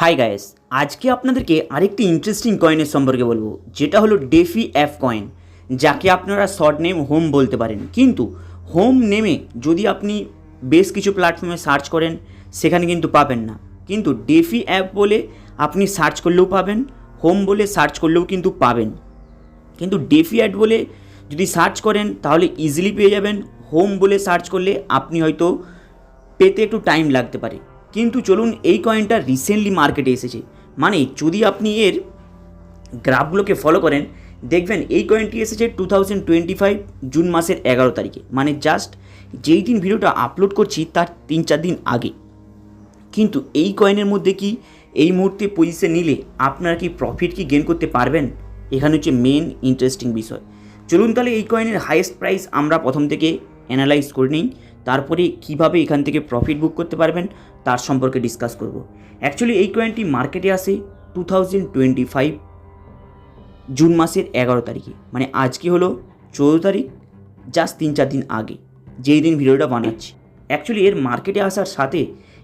High guys আজকে আপনাদেরকে আরেকটি ইন্টারেস্টিং কয়েনের সম্পর্কে বলব, যেটা হলো ডেফি অ্যাপ কয়েন যাকে আপনারা শর্ট নেম হোম বলতে পারেন। কিন্তু হোম নেমে যদি আপনি বেশ কিছু প্ল্যাটফর্মে সার্চ করেন, সেখানে কিন্তু পাবেন না। কিন্তু ডেফি অ্যাপ বলে আপনি সার্চ করলেও পাবেন হোম বলে সার্চ করলেও কিন্তু পাবেন। কিন্তু ডেফি অ্যাড বলে যদি সার্চ করেন, তাহলে ইজিলি পেয়ে যাবেন। হোম বলে সার্চ করলে আপনি হয়তো পেতে একটু টাইম লাগতে পারে। কিন্তু চলুন এই কয়েনটা রিসেন্টলি মার্কেটে এসেছে। মানে যদি আপনি এর গ্রাফগুলোকে ফলো করেন, দেখবেন এই কয়েনটি এসেছে two thousand twenty five June মাসের এগারো তারিখে। মানে জাস্ট যেই দিন ভিডিওটা আপলোড করছি, তার তিন চার দিন আগে। কিন্তু এই কয়েনের মধ্যে কি এই মুহূর্তে পজিশন নিলে আপনারা কি প্রফিট কি গেন করতে পারবেন? এখানে হচ্ছে মেন ইন্টারেস্টিং বিষয়। চলুন তাহলে এই কয়েনের হাইয়েস্ট প্রাইস আমরা প্রথম থেকে অ্যানালাইজ করে নিই। তারপরে কীভাবে এখান থেকে প্রফিট বুক করতে পারবেন, তার সম্পর্কে ডিসকাস করব। অ্যাকচুয়ালি এই কয়েনটি মার্কেটে আসে two thousand twenty five June মাসের এগারো তারিখে। মানে আজকে হলো চৌদ্দ তারিখ জাস্ট তিন চার দিন আগে, যেই দিন ভিডিওটা বানাচ্ছি। অ্যাকচুয়ালি এর মার্কেটে আসার সাথে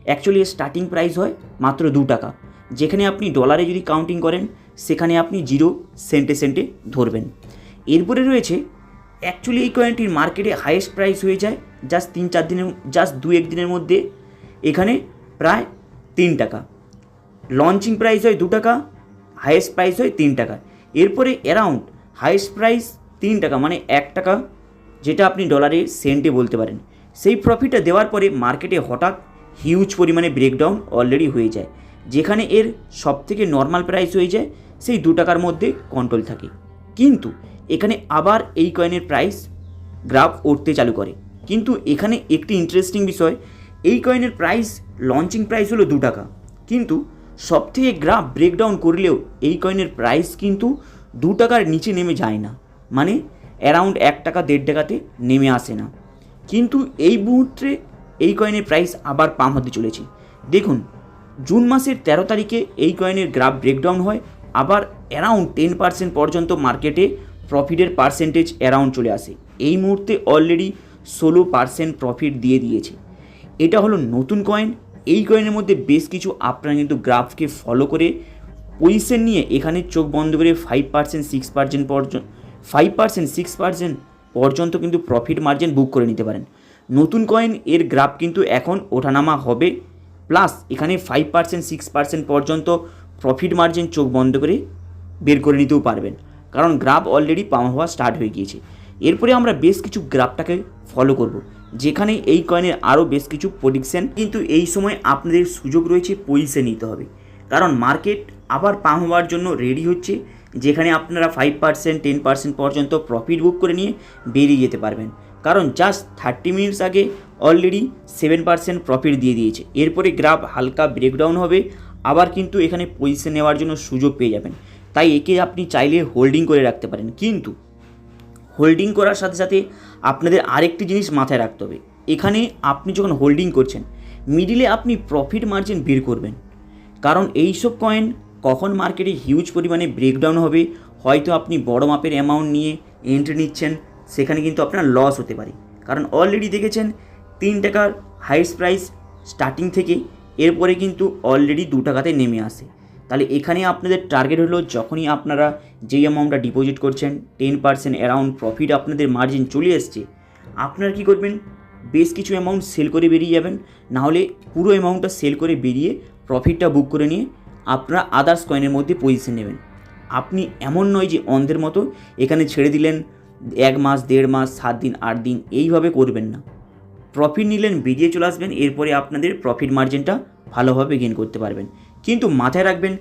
অ্যাকচুয়ালি এর স্টার্টিং প্রাইস হয় মাত্র দু টাকা। যেখানে আপনি ডলারে যদি কাউন্টিং করেন, সেখানে আপনি জিরো সেন্টে সেন্টে ধরবেন। এরপরে রয়েছে অ্যাকচুয়ালি এই কয়েনটির মার্কেটে হাইয়েস্ট প্রাইস হয়ে যায় জাস্ট তিন চার দিনের জাস্ট দু এক দিনের মধ্যে। এখানে প্রায় তিন টাকা। লঞ্চিং প্রাইস হয় দু টাকা হাইয়েস্ট প্রাইস হয় তিন টাকা। এরপরে অ্যারাউন্ড হাইয়েস্ট প্রাইস তিন টাকা মানে এক টাকা, যেটা আপনি ডলারে সেন্টে বলতে পারেন। সেই প্রফিটটা দেওয়ার পরে মার্কেটে হঠাৎ হিউজ পরিমাণে ব্রেকডাউন অলরেডি হয়ে যায়। যেখানে এর সবথেকে নর্মাল প্রাইস হয়ে যায়, সেই দু টাকার মধ্যে কন্ট্রোল থাকে। কিন্তু এখানে আবার এই কয়েনের প্রাইস গ্রাফ উঠতে চালু করে। কিন্তু এখানে একটি ইন্টারেস্টিং বিষয়, এই কয়েনের প্রাইস লঞ্চিং প্রাইস হলো দু টাকা। কিন্তু সবথেকে গ্রাফ ব্রেকডাউন করলেও এই কয়েনের প্রাইস কিন্তু দু টাকার নিচে নেমে যায় না। মানে অ্যারাউন্ড এক টাকা, দেড় টাকাতে নেমে আসে না। কিন্তু এই মুহূর্তে এই কয়েনের প্রাইস আবার পাম হতে চলেছে। দেখুন, জুন মাসের তেরো তারিখে এই কয়েনের গ্রাফ ব্রেকডাউন হয়। আবার অ্যারাউন্ড টেন পার্সেন্ট পর্যন্ত মার্কেটে প্রফিটের পার্সেন্টেজ অ্যারাউন্ড চলে আসে। এই মুহূর্তে অলরেডি ষোলো পার্সেন্ট প্রফিট দিয়ে দিয়েছে। এটা হলো নতুন কয়েন এই কয়েনের মধ্যে বেশ কিছু আপনারা কিন্তু গ্রাফকে ফলো করে পজিশন নিয়ে এখানে চোখ বন্ধ করে ফাইভ পার্সেন্ট সিক্স পার্সেন্ট পর্যন্ত ফাইভ পার্সেন্ট সিক্স পার্সেন্ট পর্যন্ত কিন্তু প্রফিট মার্জিন বুক করে নিতে পারেন। নতুন কয়েন এর গ্রাফ কিন্তু এখন ওঠানামা হবে। প্লাস এখানে ফাইভ পার্সেন্ট সিক্স পার্সেন্ট পর্যন্ত প্রফিট মার্জিন চোখ বন্ধ করে বের করে নিতেও পারবেন। কারণ গ্রাফ অলরেডি পাম হওয়া স্টার্ট হয়ে গিয়েছে। এরপরে আমরা বেশ কিছু গ্রাফটাকে ফলো করব, যেখানে এই কয়েনের আরও বেশ কিছু প্রডিকশন কিন্তু এই সময় আপনাদের সুযোগ রয়েছে পজিশন নিতে হবে। কারণ মার্কেট আবার পাম হওয়ার জন্য রেডি হচ্ছে, যেখানে আপনারা ফাইভ পার্সেন্ট টেন পার্সেন্ট পর্যন্ত প্রফিট বুক করে নিয়ে বেরিয়ে যেতে পারবেন। কারণ জাস্ট থার্টি মিনিটস আগে অলরেডি সেভেন পার্সেন্ট প্রফিট দিয়ে দিয়েছে। এরপরে গ্রাফ হালকা ব্রেকডাউন হবে, আবার কিন্তু এখানে পজিশন নেওয়ার জন্য সুযোগ পেয়ে যাবেন। তাই একে আপনি চাইলে হোল্ডিং করে রাখতে পারেন। কিন্তু হোল্ডিং করার সাথে সাথে আপনাদের আরেকটি জিনিস মাথায় রাখতে হবে। এখানে আপনি যখন হোল্ডিং করছেন মিডিলে আপনি প্রফিট মার্জিন বের করবেন। কারণ এইসব কয়েন কখন মার্কেটে হিউজ পরিমাণে ব্রেকডাউন হবে, হয়তো আপনি বড় মাপের অ্যামাউন্ট নিয়ে এন্ট্রি নিচ্ছেন, সেখানে কিন্তু আপনার লস হতে পারে। কারণ অলরেডি দেখেছেন, তিন টাকার হাইস্ট প্রাইস স্টার্টিং থেকে, এরপরে কিন্তু অলরেডি দু টাকাতে নেমে আসে। তাহলে এখানে আপনাদের টার্গেট হলো যখনই আপনারা যেই অ্যামাউন্টটা ডিপোজিট করছেন টেন পার্সেন্ট অ্যারাউন্ড প্রফিট আপনাদের মার্জিন চলে এসছে, আপনারা কী করবেন? বেশ কিছু অ্যামাউন্ট সেল করে বেরিয়ে যাবেন, নাহলে পুরো অ্যামাউন্টটা সেল করে বেরিয়ে প্রফিটটা বুক করে নিয়ে আপনারা আদার্স কয়েনের মধ্যে পজিশন নেবেন। আপনি এমন নয় যে অন্ধের মতো এখানে ছেড়ে দিলেন, এক মাস, দেড় মাস, সাত দিন, আট দিন, এইভাবে করবেন না। প্রফিট নিলেন, বেরিয়ে চলে আসবেন, এরপরে আপনাদের প্রফিট মার্জিনটা ভালোভাবে গেন করতে পারবেন। কিন্তু মাথায় রাখবেন,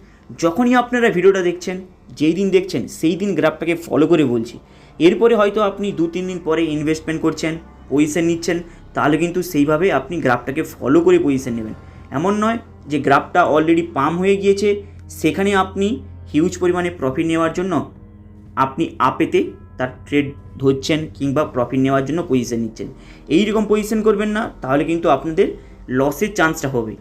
যখনই আপনারা ভিডিওটা দেখছেন, যেই দিন দেখছেন, সেই দিন গ্রাফটাকে ফলো করে বলছি। এরপরে হয়তো আপনি দু, তিন দিন পরে ইনভেস্টমেন্ট করছেন পজিশন নিচ্ছেন, তাহলে কিন্তু সেইভাবে আপনি গ্রাফটাকে ফলো করে পজিশন নেবেন। এমন নয় যে গ্রাফটা অলরেডি পাম হয়ে গিয়েছে, সেখানে আপনি হিউজ পরিমাণে প্রফিট নেওয়ার জন্য আপনি আপেতে তার ট্রেড ধরছেন কিংবা প্রফিট নেওয়ার জন্য পজিশন নিচ্ছেন। এই রকম পজিশন করবেন না, তাহলে কিন্তু আপনাদের লসের চান্সটা হবে।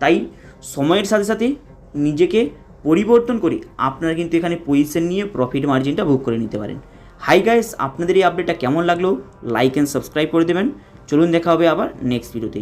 তাই সময়ের সাথে সাথে নিজেকে পরিবর্তন করে আপনারা কিন্তু এখানে পজিশন নিয়ে প্রফিট মার্জিনটা বুক করে নিতে পারেন। হাই গাইস আপনাদের এই আপডেটটা কেমন লাগল? লাইক অ্যান্ড সাবস্ক্রাইব করে দেবেন। চলুন দেখা হবে আবার নেক্সট ভিডিওতে